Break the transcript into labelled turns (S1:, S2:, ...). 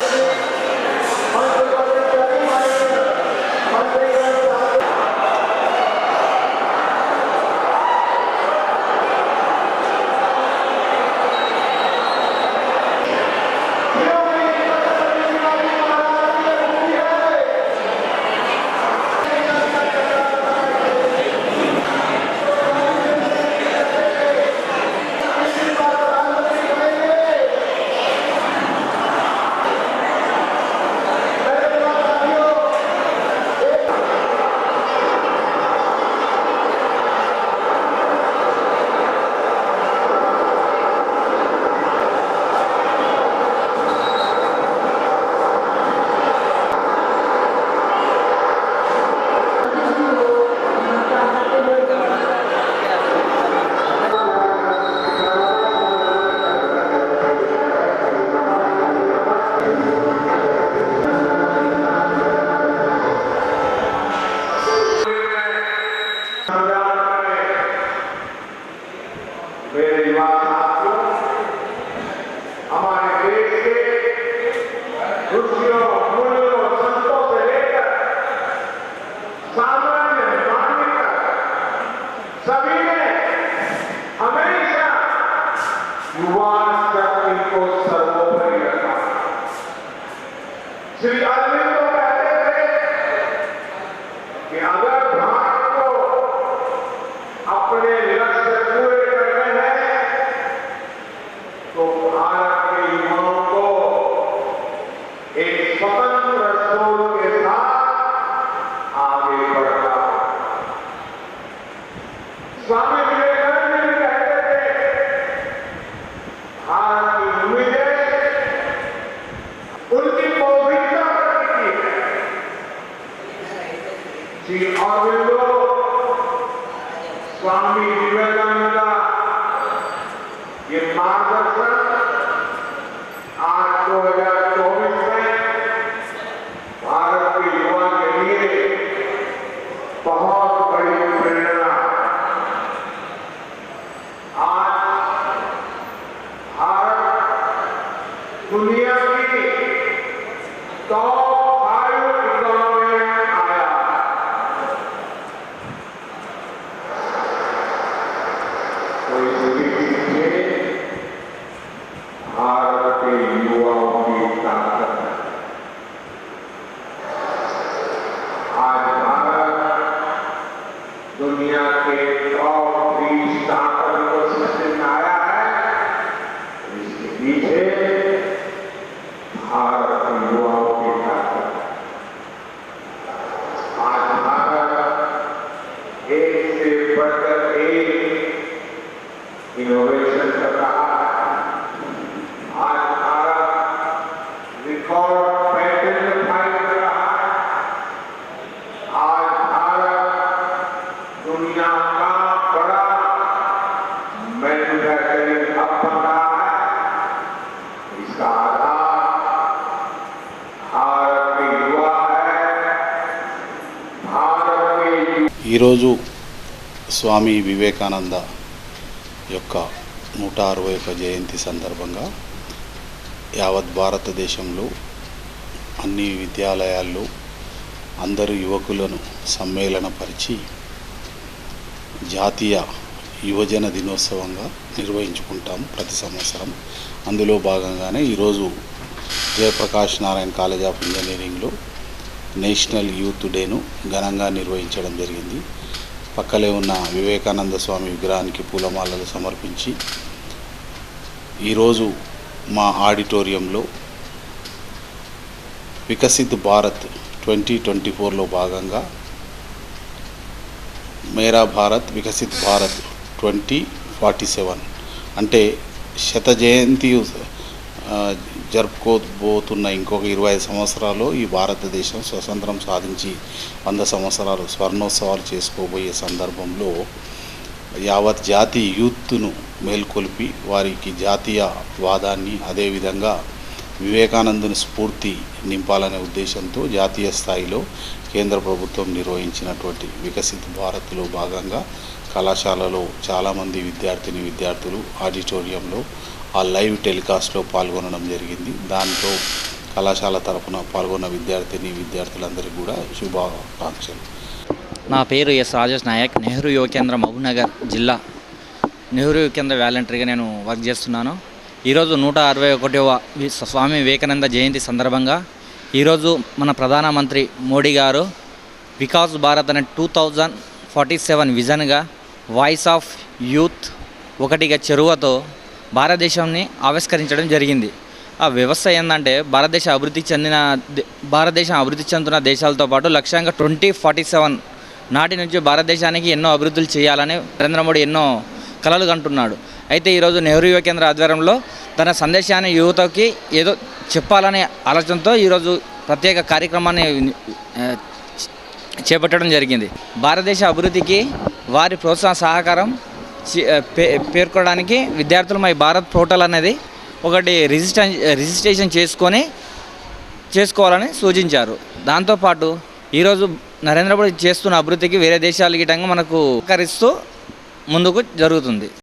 S1: Bye. युवान शक्ति को सर्वोपरि रखा श्री अरविंद तो कहते थे कि अगर भारत को अपने लक्ष्य पूरे करने हैं तो भारत के युवाओं को एक स्वतंत्र सोच के साथ आगे बढ़ना स्वामी अरविंदो स्वामी विवेकानंद ये मार्गदर्शन आज 2024 में भारत के युवा के लिए बहुत बड़ी प्रेरणा आज भारत दुनिया की टॉप फाइव इकोनॉमी में आया तो इसके पीछे भारत के युवाओं की ताकत है आज भारत दुनिया के टॉप थ्री स्टार्टअप इकोसिस्टम में आया है इसके पीछे भारत के युवाओं की ताकत है आज भारत एक से बढ़कर एक इनोवेशन कर रहा है आज भारत रिकॉर्ड पैटेंट फाइल कर रहा है आज भारत दुनिया का बड़ा मैन्युफैक्चरिंग हब बन रहा है इसका आधार भारत के युवा है भारत के युवा
S2: ఈరోజు స్వామి వివేకానంద యొక్క నూట అరవై ఒక జయంతి సందర్భంగా యావత్ భారతదేశంలో అన్ని విద్యాలయాల్లో అందరు యువకులను సమ్మేళనపరిచి జాతీయ యువజన దినోత్సవంగా నిర్వహించుకుంటాం ప్రతి సంవత్సరం. అందులో భాగంగానే ఈరోజు జయప్రకాష్ నారాయణ కాలేజ్ ఆఫ్ ఇంజనీరింగ్లో నేషనల్ యూత్ డేను ఘనంగా నిర్వహించడం జరిగింది. పక్కలే ఉన్న వివేకానంద స్వామి విగ్రహానికి పూలమాలలు సమర్పించి ఈరోజు మా ఆడిటోరియంలో వికసిత్ భారత్ ట్వంటీ ట్వంటీ ఫోర్లో భాగంగా Mera Bharat Viksit Bharat twenty forty seven అంటే శత జయంతి జరుపుకోబోతున్న ఇంకొక ఇరవై ఐదు సంవత్సరాలు ఈ భారతదేశం స్వతంత్రం సాధించి వంద సంవత్సరాలు స్వర్ణోత్సవాలు చేసుకోబోయే సందర్భంలో యావత్ జాతి యూత్ను మేల్కొల్పి వారికి జాతీయ వాదాన్ని అదేవిధంగా వివేకానందుని స్ఫూర్తి నింపాలనే ఉద్దేశంతో జాతీయ స్థాయిలో కేంద్ర ప్రభుత్వం నిర్వహించినటువంటి వికసిత్ భారత్లో భాగంగా కళాశాలలో చాలామంది విద్యార్థిని విద్యార్థులు ఆడిటోరియంలో ఆ లైవ్ టెలికాస్ట్లో పాల్గొనడం జరిగింది. దాంతో కళాశాల తరపున పాల్గొన్న విద్యార్థిని విద్యార్థులందరికీ కూడా శుభాకాంక్షలు.
S3: నా పేరు ఎస్ రాజేష్ నాయక్. నెహ్రూ యువ కేంద్ర మహబూబ్నగర్ జిల్లా. నెహ్రూ యువ కేంద్ర వాలంటరీగా నేను వర్క్ చేస్తున్నాను. ఈరోజు నూట అరవై ఒకటవ స్వామి వివేకానంద జయంతి సందర్భంగా ఈరోజు మన ప్రధానమంత్రి మోడీ గారు వికాస్ భారత్ అనే టూ థౌజండ్ ఫార్టీ సెవెన్ విజన్గా వాయిస్ ఆఫ్ యూత్ ఒకటిగా చెరువతో భారతదేశాన్ని ఆవిష్కరించడం జరిగింది. ఆ వ్యవస్థ ఏంటంటే భారతదేశ అభివృద్ధి చెందిన భారతదేశం అభివృద్ధి చెందుతున్న దేశాలతో పాటు లక్ష్యంగా ట్వంటీ ఫార్టీ సెవెన్ నాటి నుంచి భారతదేశానికి ఎన్నో అభివృద్ధులు చేయాలని నరేంద్ర మోడీ ఎన్నో కలలు కంటున్నాడు. అయితే ఈరోజు నెహ్రూ యువ కేంద్ర ఆధ్వర్యంలో తన సందేశాన్ని యువతకి ఏదో చెప్పాలనే ఆలోచనతో ఈరోజు ప్రత్యేక కార్యక్రమాన్ని చేపట్టడం జరిగింది. భారతదేశ అభివృద్ధికి వారి ప్రోత్సాహ సహకారం పేర్కొనడానికి విద్యార్థులు మై భారత్ పోర్టల్ అనేది ఒకటి రిజిస్టర్ రిజిస్ట్రేషన్ చేసుకొని చేసుకోవాలని సూచించారు. దాంతోపాటు ఈరోజు నరేంద్ర మోడీ చేస్తున్న అభివృద్ధికి వేరే దేశాల గిటంగా మనకు సహకరిస్తూ ముందుకు జరుగుతుంది.